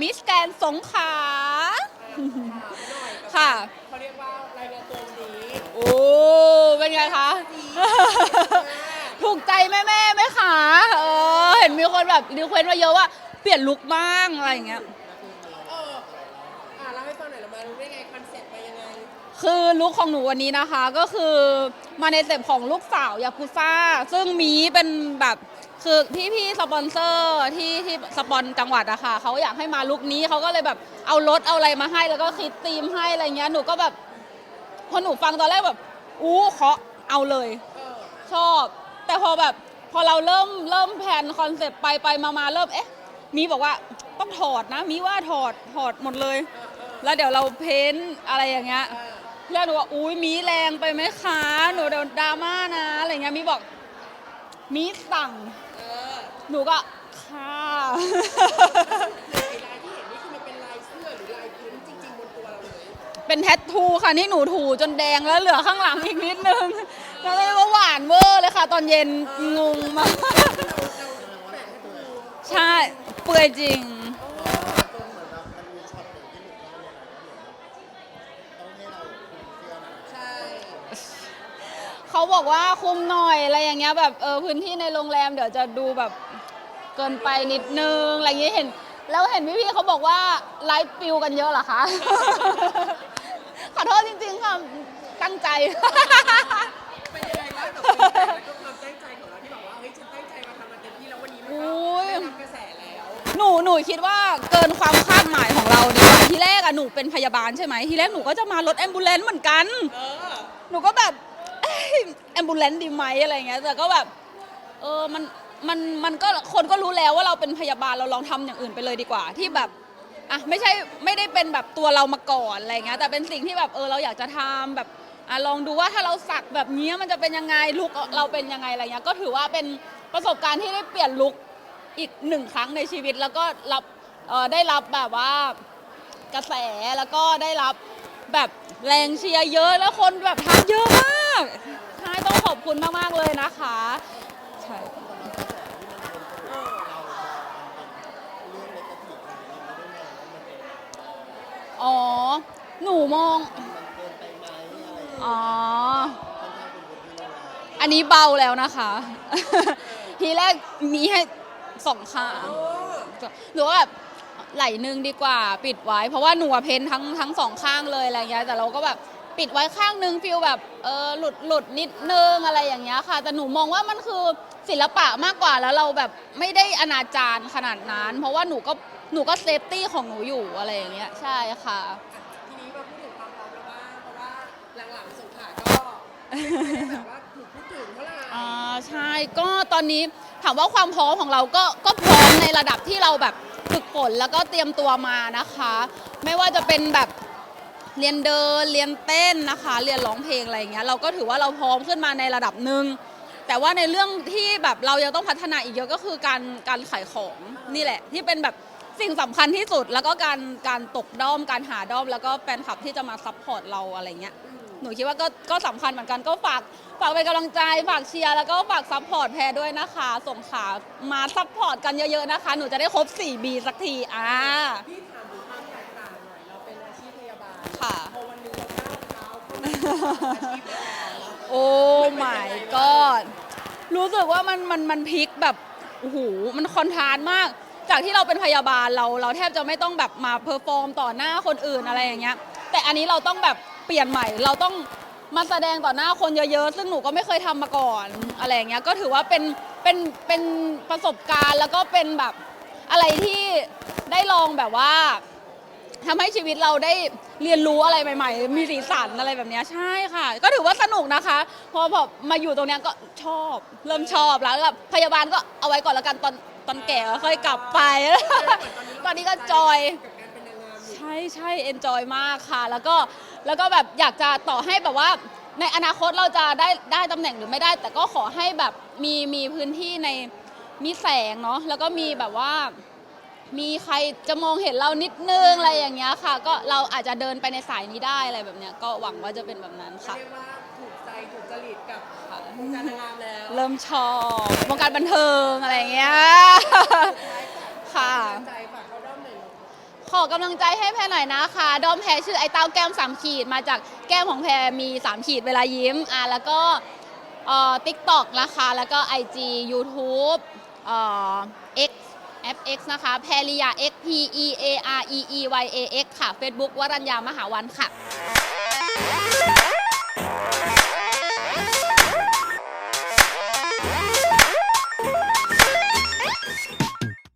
มิสแกนสงขลาถามหน่อยกับค่ะเขาเรียกว่ารายงานตัววันนี้โอ้เป็นไงคะถูกใจแม่แม่ๆไหมคะเออเห็นมีคนแบบรีเควสต์มาเยอะว่าเปลี่ยนลุคบ้างอะไรอย่างเงี้ยเอออะเล่าให้ฟังหน่อยเรามารู้ได้ไงคอนเซ็ปต์มายังไงคือลุคของหนูวันนี้นะคะ ก็คือมาในสเต็ปของลูกสาวยากุซ่า ซึ่งมีเป็นแบบ คือพี่พี่ๆสปอนเซอร์ที่ที่สปอนจังหวัดอะค่ะเขาอยากให้มาลุคนี้เขาก็เลยแบบเอารถเอาอะไรมาให้แล้วก็คิดธีมให้อะไรเงี้ยหนูก็แบบพอหนูฟังตอนแรกแบบอู้เคาะเอาเลย ชอบ แต่พอแบบพอเราเริ่มเริ่มแผนคอนเซปต์ไปไปมามาเริ่มเอ๊ะมีบอกว่าต้องถอดนะมีว่าถอดถอดหมดเลย แล้วเดี๋ยวเราเพ้นอะไรอย่างเงี้ยเออแล้วหนูว่าอุ้ยมีแรงไปไหมคะหนูเดี๋ยวดราม่านะอะไรเงี้ยมีบอก มีสั่ง เออหนูก็ค่ะไอ้ลายที่เห็นนี่คือมันเป็นลายเสื้อหรือลายพื้นจริง ๆ บนตัวเราเลยเป็นแทททูค่ะ นี่หนูถูจนแดงแล้วเหลือข้างหลังอีกนิดนึง แล้วก็เลยว่าหวานเวอร์เลยค่ะ ตอนเย็นงงมากเราเราแปะให้ดูใช่ เปื่อยจริง เขาบอกว่าคุมหน่อยอะไรอย่างเงี้ยแบบเออพื้นที่ในโรงแรมเดี๋ยวจะดูแบบเกินไปนิดนึงอะไรอย่างเงี้ยเห็น แล้วเห็นพี่ๆเขาบอกว่าไลฟ์ปิวกันเยอะเหรอคะ ขอโทษจริงๆค่ะตั้งใจ เป็นยังไงบ้างกับความตั้งใจของเราที่บอกว่าเฮ้ยฉันตั้งใจมาทำมันเต็มที่แล้ววันนี้มันอุ๊ก็ยได้รับกระแสแล้ว หนูหนูคิดว่าเกินความคาดหมายของเราดีกว่าทีแรกอะหนูเป็นพยาบาลใช่ไหมทีแรกหนูก็จะมารถแอมบูเลนต์เหมือนกัน เออ หนูก็แบบ แอมบูเลนดีไหมอะไรเงี้ยแต่ก็แบบเออมันมันมันก็คนก็รู้แล้วว่าเราเป็นพยาบาลเราลองทำอย่างอื่นไปเลยดีกว่า ที่แบบอะไม่ใช่ไม่ได้เป็นแบบตัวเรามาก่อนอะไรเงี้ยแต่เป็นสิ่งที่แบบเออเราอยากจะทำแบบอะลองดูว่าถ้าเราสักแบบนี้มันจะเป็นยังไงลุกเราเป็นยังไงอะไรเงี้ยก็ถือว่าเป็นประสบการณ์ที่ได้เปลี่ยนลุกอีกหนึ่งครั้งในชีวิตแล้วก็รับเออได้รับแบบว่ากระแสแล้วก็ได้รับ แบบแรงเชียร์เยอะแล้วคนแบบทักเยอะมากใช่ต้องขอบคุณมากๆเลยนะคะใช่อ๋อ หนูมอง อ๋อ อันนี้เบาแล้วนะคะ ทีแรกมีให้สองข้างหนูว่าแบบ ไหลหนึ่งดีกว่า ปิดไว้ เพราะว่าหนูอะเพ้นทั้งทั้งสองข้างเลยอะไรเงี้ยแต่เราก็แบบปิดไว้ข้างหนึงฟิลแบบเออหลุดหลุดนิดนึงอะไรอย่างเงี้ยค่ะ แต่หนูมองว่ามันคือศิลปะมากกว่าแล้วเราแบบไม่ได้อนาจารขนาดนั้น เพราะว่าหนูก็หนูก็เซฟตี้ของหนูอยู่อะไรอย่างเงี้ยใช่ค่ะ ทีนี้มาพูดถึงความพร้อมแล้วบ้างเพราะว่าหลังๆสงขลาก็ไม่ได้แบบว่าถูกพูดถึงเท่าไหร่อ่าใช่ก็ตอนนี้ถามว่าความพร้อมของเราก็ก็พร้อมในระดับที่เราแบบ ฝนแล้วก็เตรียมตัวมานะคะ ไม่ว่าจะเป็นแบบเรียนเดินเรียนเต้นนะคะ เรียนร้องเพลงอะไรอย่างเงี้ยเราก็ถือว่าเราพร้อมขึ้นมาในระดับหนึ่งแต่ว่าในเรื่องที่แบบเรายังต้องพัฒนาอีกเยอะก็คือการการขายของนี่แหละ ที่เป็นแบบสิ่งสำคัญที่สุดแล้วก็การการตกด้อมการหาด้อม แล้วก็แฟนคลับที่จะมาซัพพอร์ตเราอะไรเงี้ย หนูคิดว่าก็ก็สำคัญเหมือนกันก็ฝากฝากเป็นกำลังใจฝากเชียร์แล้วก็ฝากซัพพอร์ตแพรด้วยนะคะ ส่งขามาซัพพอร์ตกันเยอะๆนะคะ หนูจะได้ครบ 4B สักทีอ่าพี่ถามถึงความแตกต่างหน่อยเราเป็นอาชีพพยาบาลค่ะ พอวันหนึงเราก้าวเท้าเข้ามาสู่อาชีพพยาบาลแล้วโอ้ my god รู้สึกว่ามันมันมันพลิกแบบโอ้โหมันคอนทรานมาก จากที่เราเป็นพยาบาลเราเราแทบจะไม่ต้องแบบมาเพอร์ฟอร์มต่อหน้าคนอื่นอะไรอย่างเงี้ย แต่อันนี้เราต้องแบบเปลี่ยนใหม่ เราต้องมาแสดงต่อหน้าคนเยอะๆ ซึ่งหนูก็ไม่เคยทำมาก่อนอะไรอย่างเงี้ย ก็ถือว่าเป็นเป็นเป็นประสบการณ์แล้วก็เป็นแบบอะไรที่ได้ลองแบบว่าทำให้ชีวิตเราได้เรียนรู้อะไรใหม่ ๆ มีสีสันอะไรแบบนี้ใช่ค่ะ ก็ถือว่าสนุกนะคะพอพอมาอยู่ตรงเนี้ยก็ชอบ เริ่มชอบแล้วแบบพยาบาลก็เอาไว้ก่อนแล้วกันตอนตอนแก่ค่อยกลับไป ตอนนี้ก็จอย ใช่ใช่เอนจอยมากค่ะ แล้วก็ แล้วก็แบบอยากจะต่อให้แบบว่า ในอนาคตเราจะได้ได้ตำแหน่งหรือไม่ได้ แต่ก็ขอให้แบบมีมีพื้นที่ในมีแสงเนาะแล้วก็มีแบบว่า มีใครจะมองเห็นเรานิดนึงอะไรอย่างเงี้ยค่ะ ก็เราอาจจะเดินไปในสายนี้ได้อะไรแบบเนี้ยก็หวังว่าจะเป็นแบบนั้นค่ะ เรียกว่าถูกใจถูกจริตกับวงการนางงามแล้วเริ่มชอบวงการบันเทิงอะไรอย่างเงี้ยค่ะใจฝากเขาด้อมหน่อยลูก ขอกำลังใจให้แพรหน่อยนะคะ ดอมแพรชื่อไอ้เต้าแก้มสามขีด มาจากแก้มของแพรมี3ขีดเวลายิ้มอะแล้วก็ติ๊กต็อกนะคะ แล้วก็ IG YouTube เอ่อ X แอป X นะคะ แพริยา X P E A R E E Y A X ค่ะ Facebook วรัญญามหาวันค่ะ